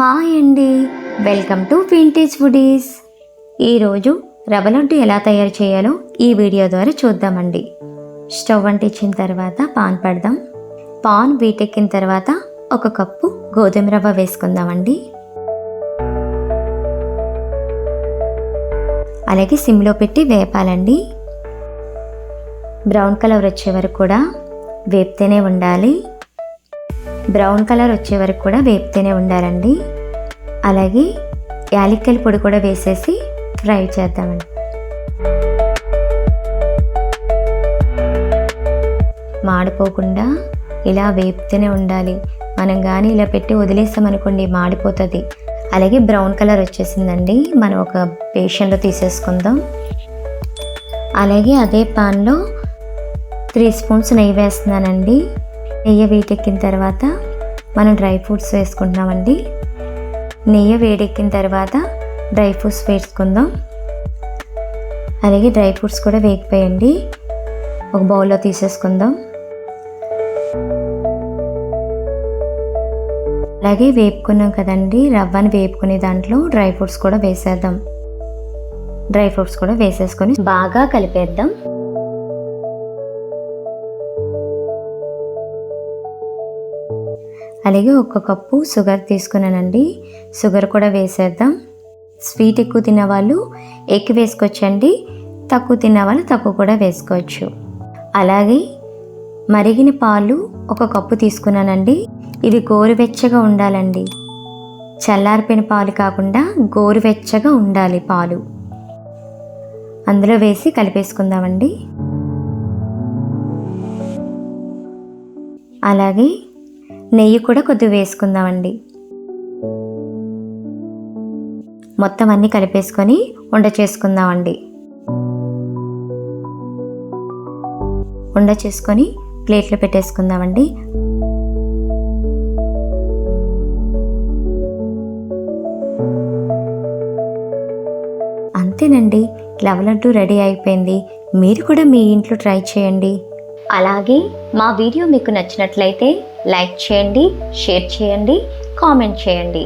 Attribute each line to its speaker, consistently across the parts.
Speaker 1: Hi అండి. Welcome to vintage foodies ఈరోజు రవ్వ లడ్డు ఎలా తయారు చేయాలో ఈ వీడియో ద్వారా చూద్దామండి. స్టవ్ అంటించిన తర్వాత పాన్ పెడదాం. పాన్ వీటెక్కిన తర్వాత ఒక కప్పు గోధుమ రవ్వ వేసుకుందామండి. అలాగే సిమ్లో పెట్టి వేపాలండి. బ్రౌన్ కలర్ వచ్చే వరకు కూడా వేపితేనే ఉండాలి. బ్రౌన్ కలర్ వచ్చే వరకు కూడా వేపుతూనే ఉండాలండి. అలాగే యాలక్కల పొడి కూడా వేసేసి ఫ్రై చేద్దామండి. మాడిపోకుండా ఇలా వేపుతూనే ఉండాలి. మనం కానీ ఇలా పెట్టి వదిలేసామనుకోండి మాడిపోతుంది. అలాగే బ్రౌన్ కలర్ వచ్చేసిందండి. మనం ఒక పేషెంట్లో తీసేసుకుందాం. అలాగే అదే పాన్లో త్రీ స్పూన్స్ నెయ్యి వేస్తున్నానండి. నెయ్యి వేడెక్కిన తర్వాత మనం డ్రై ఫ్రూట్స్ వేసుకుంటున్నామండి. నెయ్యి వేడెక్కిన తర్వాత డ్రై ఫ్రూట్స్ వేసుకుందాం. అలాగే డ్రై ఫ్రూట్స్ కూడా వేగిపోయండి. ఒక బౌల్లో తీసేసుకుందాం. అలాగే వేపుకున్నాం కదండి. రవ్వని వేపుకునే దాంట్లో డ్రై ఫ్రూట్స్ కూడా వేసేద్దాం. డ్రై ఫ్రూట్స్ కూడా వేసేసుకొని బాగా కలిపేద్దాం. అలాగే ఒక కప్పు షుగర్ తీసుకున్నానండి. షుగర్ కూడా వేసేద్దాం. స్వీట్ ఎక్కువ తిన్న వాళ్ళు ఎక్కువ వేసుకోవచ్చండి. తక్కువ తిన్న వాళ్ళు తక్కువ కూడా వేసుకోవచ్చు. అలాగే మరిగిన పాలు ఒక కప్పు తీసుకున్నానండి. ఇవి గోరువెచ్చగా ఉండాలండి. చల్లారిపోయిన పాలు కాకుండా గోరువెచ్చగా ఉండాలి పాలు. అందులో వేసి కలిపేసుకుందామండి. అలాగే నెయ్యి కూడా కొద్దిగా వేసుకుందామండి. మొత్తం అన్నీ కలిపేసుకొని ఉండ చేసుకుందామండి. ఉండ చేసుకొని ప్లేట్లో పెట్టేసుకుందామండి. అంతేనండి లవ్ లడ్డు రెడీ అయిపోయింది. మీరు కూడా మీ ఇంట్లో ట్రై చేయండి. అలాగే మా వీడియో మీకు నచ్చినట్లయితే లైక్ చేయండి షేర్ చేయండి కామెంట్ చేయండి.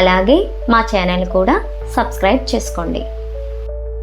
Speaker 1: అలాగే మా ఛానల్ కూడా సబ్స్క్రైబ్ చేసుకోండి.